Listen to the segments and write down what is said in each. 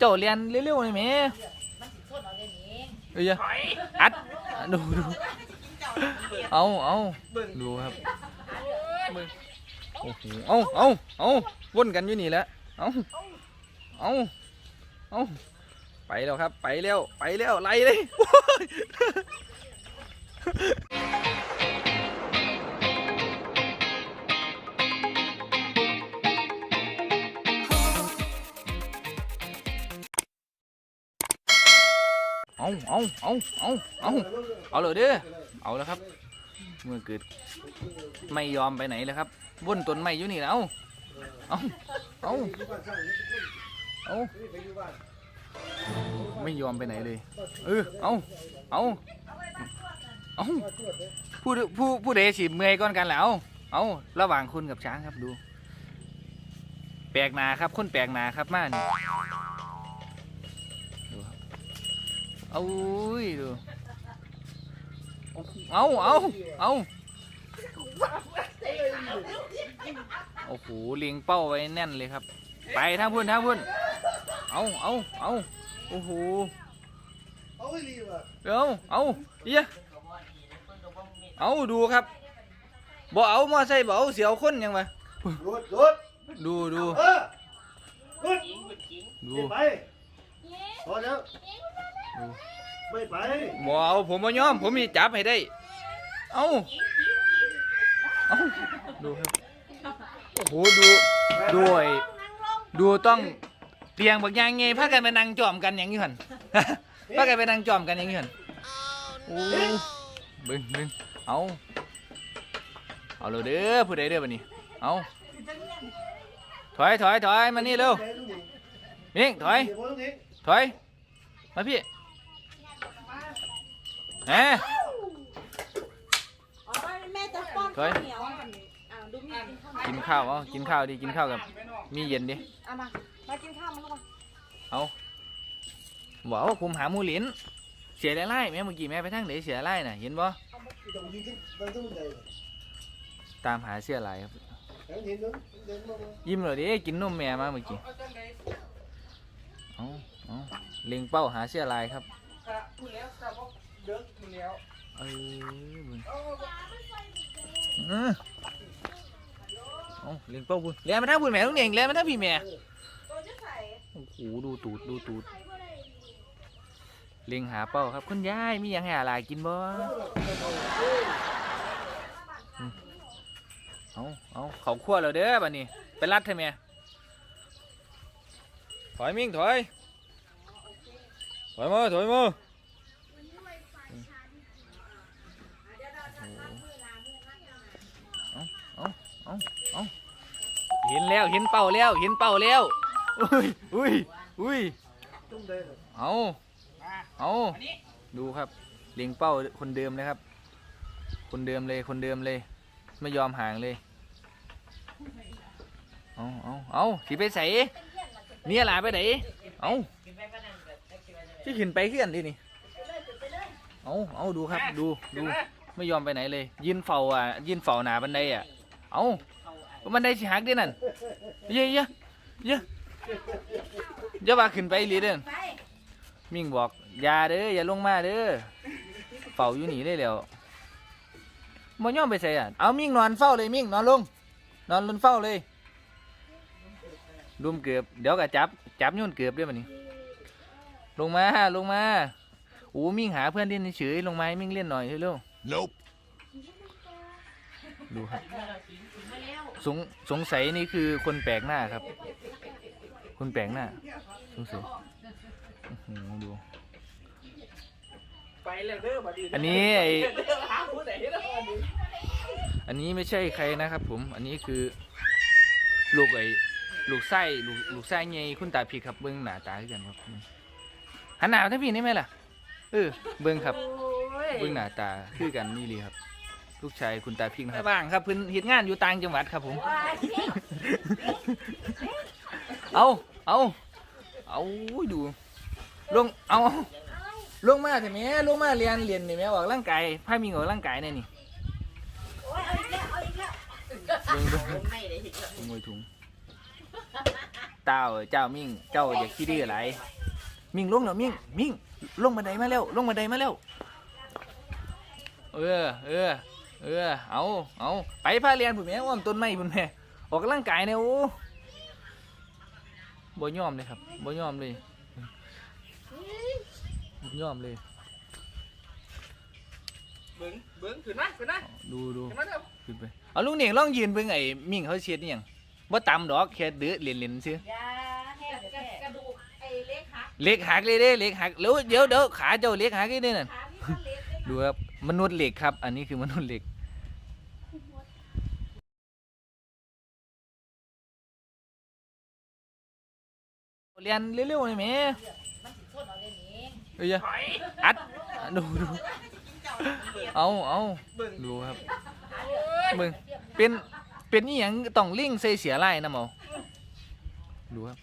เจ้าเรียนเร็วๆหน่อยแหม่เอาเดี๋ยวนี้เอ้ยอัดดูดูเอาเอาดูครับเบิ่งโอ้โหเอาเอาเอาวนกันอยู่นี่แหละเอาเอาเอาไปแล้วครับ ไปแล้วไปแล้วไล่เลย เอาเอาเอาเอาเอาเลยเด้อเอาแล้วครับ เมื่อเกิดไม่ยอมไปไหนเลยครับวนต้นไม้อยู่นี่แล้วเอาเอาเอาไม่ยอมไปไหนเลย เออเอาเอาเอาผู้ผู้ผู้ใดสิเมื่อยก่อนกันแล้วเอาระหว่างคุณกับช้างครับดู แปลกหนาครับคนแปลกหนาครับมานี่ เอาอุ้ยดูเอาเอาเอาโอ้โหเลียงเป้าไว้แน่นเลยครับ ไปทางพุ่นทางพุ่นเอาเอาเอาโอ้โหเอาไม่รีบอะเอาเอาเอียเอาดูครับบ่เอามอไซค์บ่เอาเสียวคนยังวะหยุดหยุดดูดูเออหยุดดูไม่ไปพอแล้ว ไม่ไปบ่เอาผมบ่ยอม ผมมีจับให้ได้ เอาเอาดูครับโอ้โหดูด้วย ดูต้องเตียงบักอยางไงพากันไปนั่งจอมกันอย่างนี้หัน พากันไปนั่งจอมกันอย่างนี้หันโอ้บึ้งบึ้งเอาเอาเลยเด้อผู้ใดเด้อบัดนี้ เอาถอยถอยถอยมานี่เร็วมิ่งถอย ถอย มาพี่ แหมอ๋อแม่จะป้อนเฮ้ข้าวยเหนียวอ่าดูมีกินข้าวกินข้าวเอากินข้าวดิกินข้าวกับ มีเย็นดิเอามามากินข้าวมาลูกมาเอาบอกว่าคุมหาหมูหลินเสียไล่แม่เมื่อกี้แม่ไปทางไหนเสียไล่น่ะเห็นบ่ต้องยิงขึ้นมันต้องใจตามหาเสียไล่ครับทั้งเห็นนู้นเดินมายิ้มเลยดิกินนมแม่มาเมื่อกี้เอาเอาเล็งเป้าหาเสียไล่ครับ เออบุญเออเอาเล็งเป้าบุญเลี้ยงมาทางบุญแม่ลุงเองเลี้ยงมาทางพี่แม่ตัวจะใส่โอ้โหดูตูดดูตูดเล็งหาเป้าครับคุณยายมีหยังให้อะไรกินบ่อืมเอาเอาเขาขั้วแล้วเด้อบัดนี้ไปรัดให้แม่ถอยมิ่งถอยถอยมาถอยมาเอา เอาเอาเห็นแล้วเห็นเป้าแล้วเห็นเป้าแล้วอุ้ยอุ้ยอุ้ยเอาเอาดูครับเลียงเป้าคนเดิมเลยครับ คนเดิมเลยคนเดิมเลย ไม่ยอมห่างเลยเอาเอาเอาสิไปใส่เนี่ยหลาไปไหนเอาที่ขึ้นไปขึ้นดินี่เอาเอาดูครับดูดูไม่ยอมไปไหนเลยยืนเฝ้าอะยืนเฝ้าหนาบันไดอะ เอาบันได้สิหักดินั่นเยอะเยอะเยอะอย่าว่าขึ้นไปลีเด้อไปมิ่งบอกอย่าเด้ออย่าลงมาเด้อเฝ้าอยู่หนี่เลยแล้วบ่ยอมไปใส่อะเอามิ่งนอนเฝ้าเลยมิ่งนอนลง นอนลงเฝ้าเลยรุมเกือบเดี๋ยวก็จับจับโยนเกือบด้วยมันนี้ลงมาลงมาโอ้มิ่งหาเพื่อนเล่นเฉยๆลงมาให้มิ่งเล่นหน่อยเร็ว Nope. ๆดูครับสงสงสัยนี่คือคนแปลกหน้าครับ คนแปลกหน้า สงสัยอื้อหือดูไปเลยเด้อบัดนี้อันนี้ไอเด้อหาผู้ใดเด้อบัดนี้อันนี้ไม่ใช่ใครนะครับผม อันนี้คือ ลูกไอ้ลูกไส้ลูกลูกไส้ไงคุณตาพี่ครับเบิ้งหน้าตาคือกันครับหันหน้าทั้งพี่นี่ไหมล่ะเออเบิ้งครับเบิ้งหน้าตาคือกันนี่เลยครับ ลูกชายคุณตาพี่นะครับบ้างครับเพิ่นเฮ็ดงานอยู่ต่างจังหวัดครับผม เอาเอาเอาดู ลง เอา ลงมาเถอะแม่ลงมาเรียนเรียนนี่แม่ออกร่างกายพามีออกร่างกายแน่นี่โอ้ยเอาอีกแล้วเอาอีกแล้วเบิ่งเบิ่งไม่ได้อีกแล้วขโมยถุงตตาเจ้ามิ่ง เจ้าอย่าขี้ดื้ออะไร มิ่งลงแล้วมิ่ง มิ่ง ลงบันไดมาแล้วลงบันไดมาแล้วเออ เออ เออ เอาเอาไปพาเรียนผุนแม่อ้อมต้นไม้ผุนแม่ออกกำลังกายเนี่ยโอ้บ่ยอมเลยครับบ่ยอมเลยบ่ยอมเลย เบิ้งเบิ้งขึ้นนะขึ้นนะดูดูขึ้นมาเร็วขึ้นไป เอาลุงเหน่งลองยืนเบิ่งไอ้มิ่งเขาเช็ดนี่หยังบ่ตำดอกแค่เดือเล่นๆซื่อยาแห้งกระดูกไอ้เล็กหักเล็กหักเลยเด้เล็กหักแล้วเดี๋ยวเดี๋ยวขาเจ้าเล็กหักเลยเด้นั่นขาที่มันเล็กได้ดูครับมนุษย์เหล็กครับ อันนี้คือมนุษย์เหล็ก เรียนเร็วๆหน่อยแหม่เอ้ยอัดดูดูเอาเอาดูครับมึงเป็นเป็นนี่ยังต้องลิงใส่เสียไล่นะหมอดูครับ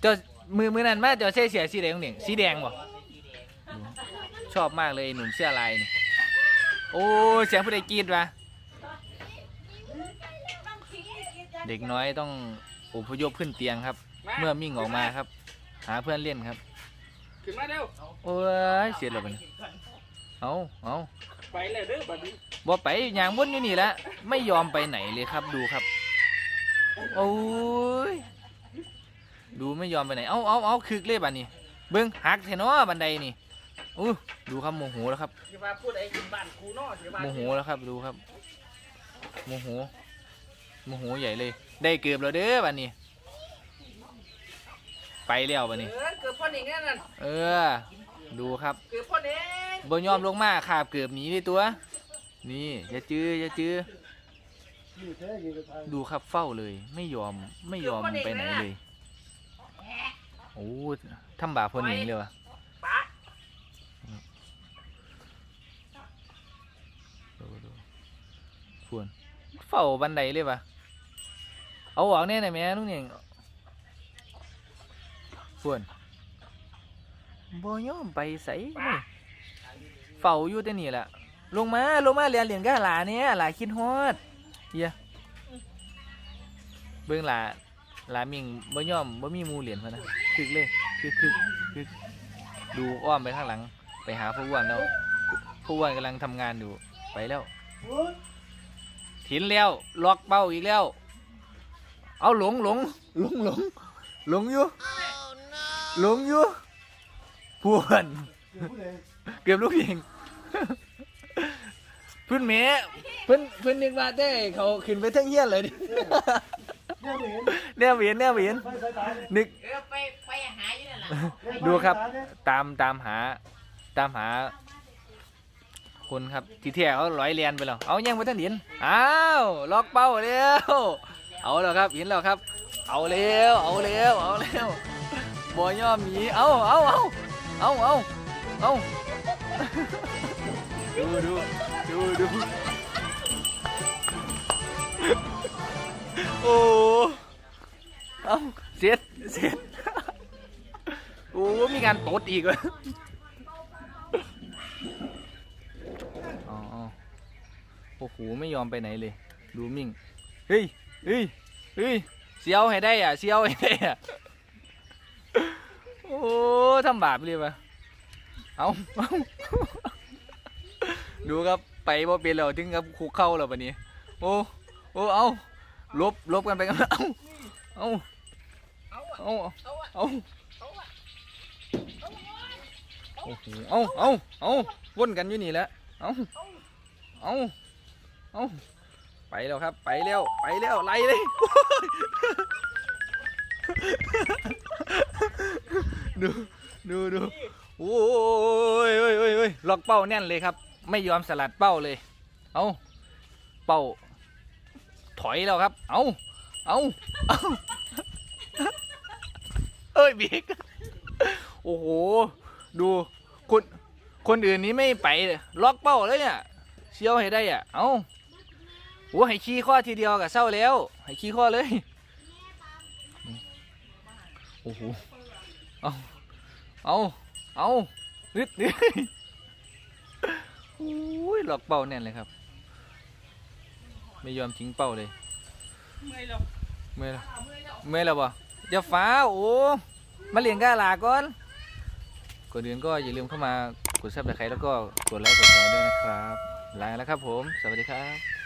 เจ้ามือมือนั้นมาเจ้าใส่เสียสีแดงเนี่ยสีแดงบ่ชอบมากเลยหนุ่มเสื้อลายนี่โอ้เสียงผู้ใดกรีดวะเด็กน้อยต้อง อพยพขึ้นเตียงครับ เมื่อมิ่งออกมาครับ หาเพื่อนเล่นครับ ขึ้นมาเร็วโอ้ยเสียแล้วบัดนี้เอาเอาไปเลยเด้อบัดนี้บ่ไปอย่างวนอยู่นี่แหละไม่ยอมไปไหนเลยครับดูครับโอ้ยดูไม่ยอมไปไหนเอาเอาเอาคึกเลยบัดนี้ เบิ้งหักเทนอบันไดนี่อู้ดูครับโมโหแล้วครับอย่ามาพูดไอ้บ้านกูเนาะอย่ามาโมโหแล้วครับดูครับโมโห โมโหใหญ่เลย ได้เกือบแล้วเด้อบัดนี้ ไปแล้วบัดนี้ เออเกือบพ่อเองแน่นั่นเออ ดูครับเกือบพ่อเองบนยอมลงมาขาบเกือบหนีเลยตัว นี่อย่าจื้ออย่าจื้อนี่แท้ยิงกันทางดูครับเฝ้าเลยไม่ยอมไม่ยอมไปไหนเลยโอ้ทำบาปพอหนิงเลยวะปะดูดูพวน เฝ้าบันไดเลยวะเอาออกแน่หนแม่ลุงเน่งพวนบ่ยอมไปใส่เฝ้าอยู่แต่นี่แหละลงมาลงมาเรียนเรียนกับหลาเนี่ยหลาคิดฮอดเฮียเบิ่งหลาหลามิงบ่ยอมบ่มีมูเหรียญพะนะคึกเลยคึกคึกคึกดูอ้อมไปข้างหลัง ไปหาผู้อ้วนแล้วผู้อ้วนกำลังทำงานอยู่ไปแล้ว ถินแล้วล็อกเป้าอีกแล้ว เอาหลงหลงหลงหลงหลงอยู่หลงอยู่พวนเดี๋ยวผู้ใดเกือบลูกยิงเพื่อนเมะเพื่อนเพื่อนนึกว่าได้เขาขึ้นไปทั้งเฮียนเลยดิเนี่ยไม่เห็นแน่เวียนแน่เวียนไฟสายตาเนี่ยนึกเออไปไปหาอยู่นั่นแหละดูครับไฟสายตาเนี่ยตามตามหา ตามหา คนครับที่แท้เขาร้อยเรียนไปแล้วเอายังไปท่านเห็นอ้าวล็อกเป้าแล้วเอาแล้วครับเห็นแล้วครับ เอาเร็วเอาเร็วเอาเร็วบ่ยอมหนีเอาเอาเอาเอาเอาเอาดูดูดูดูโอ้เอาเสร็จเสร็จโอ้มีการตดอีกเลยอ๋ออ๋อ โอ้โหไม่ยอมไปไหนเลยดูมิ่งเฮ้ยเฮ้ยเฮ้ยเสียวให้ได้อะเสียวให้ได้อะโอ้ทำบาปเลยวะเอาเอาดูครับไปบ่เป็นแล้วถึงกับคุกเข้าแล้วปะนี้โอ้โอ้เอาลบลบกันไปกันเอาเอาเอาเอาเอาเอาเอาอะโอ้โหเอาเอาเอาวนกันอยู่นี่แหละเอาเอา เอาไปแล้วครับ ไปแล้วไปแล้วไล่เลยดูดูดูโอ้ยโอ้ยโอ้ยโอ้ยล็อกเป้าแน่นเลยครับ ไม่ยอมสลัดเป้าเลย เอาเป้า ถอยแล้วครับ เอาเอาเอาเอ้ยเบรกโอ้โห ดูคนคนอื่นนี้ไม่ไป ล็อกเป้าเลยเนี่ยเชียวให้ได้อะ เอา โอ้ให้ขี้ข้อทีเดียวกับเศร้าแล้ว ให้ขี้ข้อเลย โอ้โห เอาเอาเอานิดนิดโอ้ยล็อกเป้าแน่นเลยครับ ไม่ยอมทิ้งเป้าเลย เมื่อยแล้วมเมื่อยแล้วเมื่อยแล้วบ่อย่าฟ้าโอ้มาเลี้ยงกาลาก่อนก่อนอื่นก็อย่าลืมเข้ามากดซับสไครต์แล้วก็กดไลค์กดแชร์ด้วยนะครับลาแล้วครับผม สวัสดีครับ